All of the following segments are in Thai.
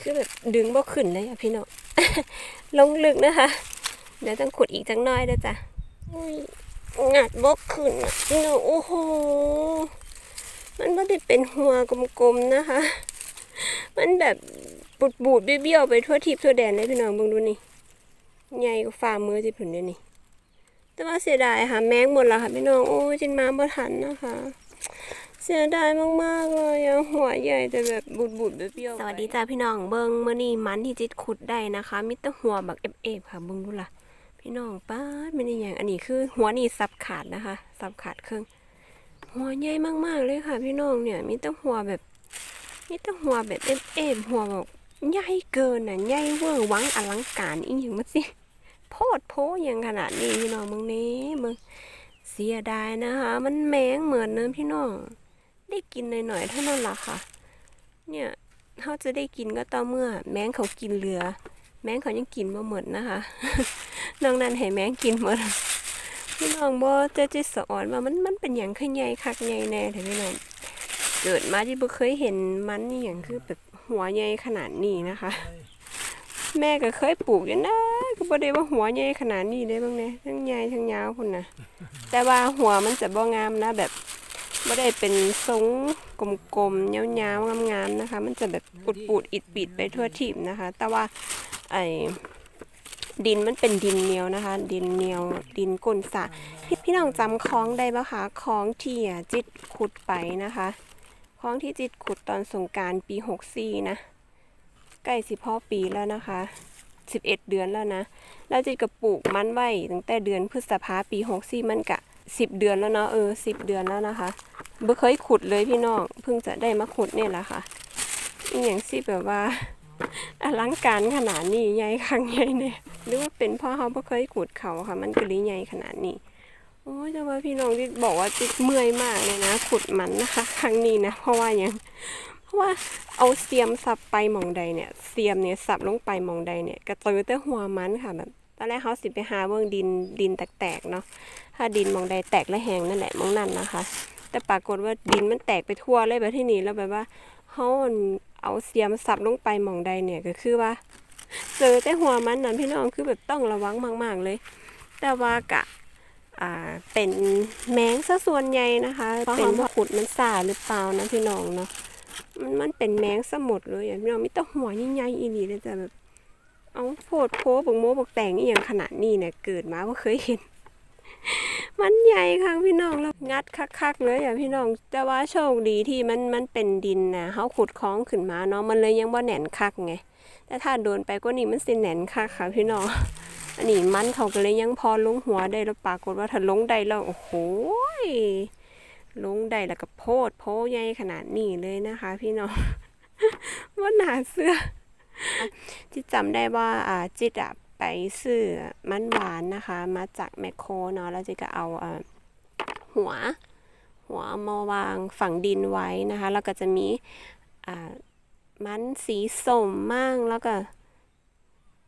คือแบบดึงบ่ขึ้นเลยอะพี่น้องลงลึกนะคะ เดี๋ยวต้องขุดอีกจังน้อยด้อจ้ะอุ้ยงัดบ่ขึ้นอะพี่น้องโอ้โหมันไม่ได้เป็นหัวกลมๆนะคะ มันแบบบูดบูดๆเบี้ยวๆไปทั่วทิพย์ทั่วแดนเลยพี่น้องเบิ่งดูนี่ใหญ่กว่าฝ่ามือจิผุนเดี๋ยวนี้แต่ว่าเสียดายค่ะ แมงหมดแล้วค่ะพี่น้องโอ้ยจินมาบ่ทันนะคะ เสียดายมากๆเลยอะหัวใหญ่แต่แบบบูดบูดๆเบี้ยวๆสวัสดีจ้าพี่น้องเบิ่งมื้อนี้มันที่จิตขุดได้นะคะมีแต่หัวบักเอฟๆค่ะเบิ่งดูล่ะ พี่น้องป้าดไม่ได้อย่างอันนี้คือ หัวนี่สับขาดนะคะสับขาดครึ่งหัวใหญ่มากๆเลยค่ะ พี่น้องเนี่ยมีแต่หัวแบบมีแต่หัวแบบเอฟเอฟหัวแบบใหญ่เกินน่ะใหญ่เวอร์วังอลังการอีหยังมาสิโพดโพอย่างขนาดนี้พี่น้องมึงนี้มึงเสียดายนะคะ มันแมงเหมือนเนื้อะพี่น้อง ได้กินหน่อยๆเท่านั้นล่ะค่ะ เนี่ยเขาจะได้กินก็ต่อเมื่อ แมงเขากินเรือ แมงเขายังกินมาหมดนะคะนอกนั้นให้แมงกินหมดพี่น้องบ่จะจิสะอ่อนว่ามันมันเป็นอย่างขึ้นใหญ่คักใหญ่แน่แต่พี่น้องเกิดมาที่บ่เคยเห็นมันนี่อย่างคือแบบหัวใหญ่ขนาดนี้นะคะ แม่ก็เคยปลูกอยู่นะก็บ่ได้ว่าหัวใหญ่ขนาดนี้ได้บ้างเนี่ยทั้งใหญ่ทั้งยาวพุ่นนะแต่ว่าหัวมันจะบ่งามนะแบบ บ่ได้เป็นทรงกลมๆยาๆงามๆนะคะ มันจะแบบปูดๆอิดปิดไปทั่วทิพย์นะคะ แต่ว่าไอดินมันเป็นดินเหนียวนะคะ ดินเหนียวดินก้นสะพี่พี่น้องจำคล้องได้ปะคะคล้องที่จิตขุดไปนะคะคล้องที่จิตขุดตอนสงการปีหกสี่นะใกล้สิพ่อปีแล้วนะคะสิบเอ็ดเดือนแล้วนะ แล้วจิตก็ปลูกมันไว้ตั้งแต่เดือนพฤษภาปีหกสี่มันกะ สิบเดือนแล้วเนาะเออสิบเดือนแล้วนะคะเบ่เคยขุดเลยพี่น้องเพิ่งจะได้มาขุดเนี่ยแหละค่ะอย่างสิแบบว่าอลังการขนาดนี้ใหญ่ครั้งใหญ่เนี่ยหรือว่าเป็นพ่อเขาบ่เคยขุดเขาค่ะ มันก็เลยใหญ่ขนาดนี้โอ้ยแต่ว่าพี่น้องที่บอกว่าจิตเมื่อยมากเลยนะ ขุดมันนะคะ ครั้งนี้นะ เพราะว่าหยังเพราะว่าเอาเสียมสับไปมองใดเนี่ยเสียมเนี่ยสับลงไปมองใดเนี่ยกระตือแต่หัวมันค่ะแบบ ตอนแรกเขาสิไปหาเบิ่งดินดินแตกๆเนาะถ้าดินมองใดแตกและแหงนั่นแหละมองนั่นนะคะ แต่ปรากฏว่าดินมันแตกไปทั่วเลยแบบที่นี่แล้วแบบว่าเขาเอาเสียมสับลงไปมองใดเนี่ยก็คือว่าเจอแต่หัวมันนั่นพี่น้องคือแบบต้องระวังมาก ๆเลย แต่ว่ากะเป็นแมงซะส่วนใหญ่นะคะ เป็นว่าขุดมันสาหรือเปล่านะพี่น้องเนาะมันมันเป็นแมงสมุดเลยอะพี่น้องไมีแต่หัวใหญ่ๆอีนี่เลยแต่แบบ เอาโพดโพบักโมบักแต่งอีหยังขนาดนี้เนี่ยเกิดมาว่าเคยเห็น มันใหญ่ค่ะพี่น้องแล้วงัดคักๆเลยอะพี่น้อง แต่ว่าโชคดีที่มันมันเป็นดินนะเขาขุดคล้องขึ้นมาเนาะมันเลยยังบ่แหน่นคักไงแต่ถ้าโดนไปก็นี่มันสิแหน่นคักค่ะพี่น้องอันนี้มันเขาก็เลยยังพอลงหัวได้แล้วปรากฏว่าถ้าลงได้แล้วโอ้โหลงได้แล้วก็โพดโพใหญ่ขนาดนี้เลยนะคะ พี่น้องว่าหนาเสื้อ จิตจำได้ว่าจิตอะไปซื้อมันหวานนะคะ มาจากแมคโครเนาะแล้วจิตก็เอาหัว หัวมาวางฝังดินไว้นะคะ แล้วก็จะมีมันสีส้มมั่งแล้วก็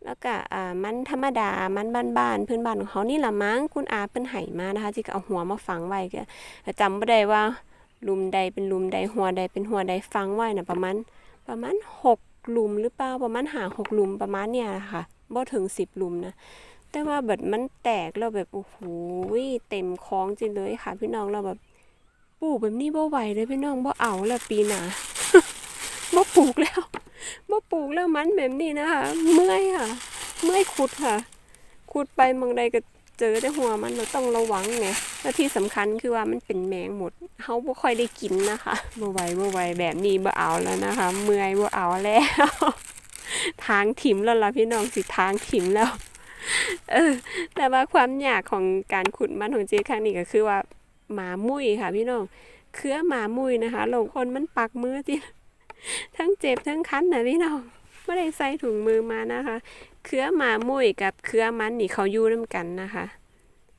แล้วก็อ่ามันธรรมดา มันบ้านๆพื้นบ้านของเขานี่ละมั้งคุณอาเพิ่นไห้มานะคะจิก็เอาหัวมาฝังไว้ก็จำไม่ได้ว่าลุมใดเป็นลุมใดหัวใดเป็นหัวใดฟังไว้นะประมาณประมาณหก หลุมหรือเปล่าประมาณหาหกหลุมประมาณเนี่ยค่ะบ่ถึงสิบหลุมนะแต่ว่าแบบมันแตกแล้วแบบโอ้โหเต็มคลองจริงเลยค่ะ พี่น้องเราแบบปลูกแบบนี้บ่ไหวเลยพี่น้องบ่เอาแล้วปีหนาบ่ปลูกแล้วบ่ปลูกแล้วมันแบบนี้นะคะเมื่อยค่ะ เมื่อยขุดค่ะ ขุดไปมองใดก็เจอแต่หัวมันเราต้องระวังไง และที่สำคัญคือว่ามันเป็นแมงหมดเขาบ่ค่อยได้กินนะคะบ่ไหวบ่ไหวแบบนี้บ่เอาแล้วนะคะ เมื่อยบ่เอาแล้ว ทางถิ่มแล้วล่ะพี่น้องสิทางถิ่มแล้ว เออ แต่ว่าความยากของการขุดมันของเจ๊ครั้งนี้ก็คือว่าหมามุ้ยค่ะ พี่น้องเครือหมามุ้ยนะคะหลงคนมันปักมือจิทั้งเจ็บทั้งคันนะพี่น้องไม่ได้ใส่ถุงมือมานะคะ เครือหมามุ้ยกับเครือมันนี่เขาอยู่น้ำกันนะคะ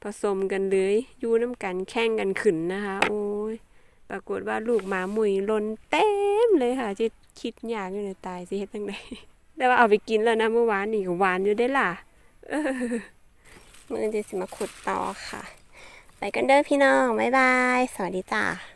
ผสมกันเลยอยู่น้ำกันแข่งกันขึ้นนะคะ โอ้ยปรากฏว่าลูกหมามุยล่นเต็มเลยค่ะจะคิดยากอยู่ในตายสิเฮ็ดตั้งไดแต่ว่าเอาไปกินแล้วนะเมื่อวานนี่ก็หวานอยู่ได้ล่ะเออมื่อจะสิมาขุดต่อค่ะ ไปกันเด้อพี่น้อง บ๊ายบาย สวัสดีจ้า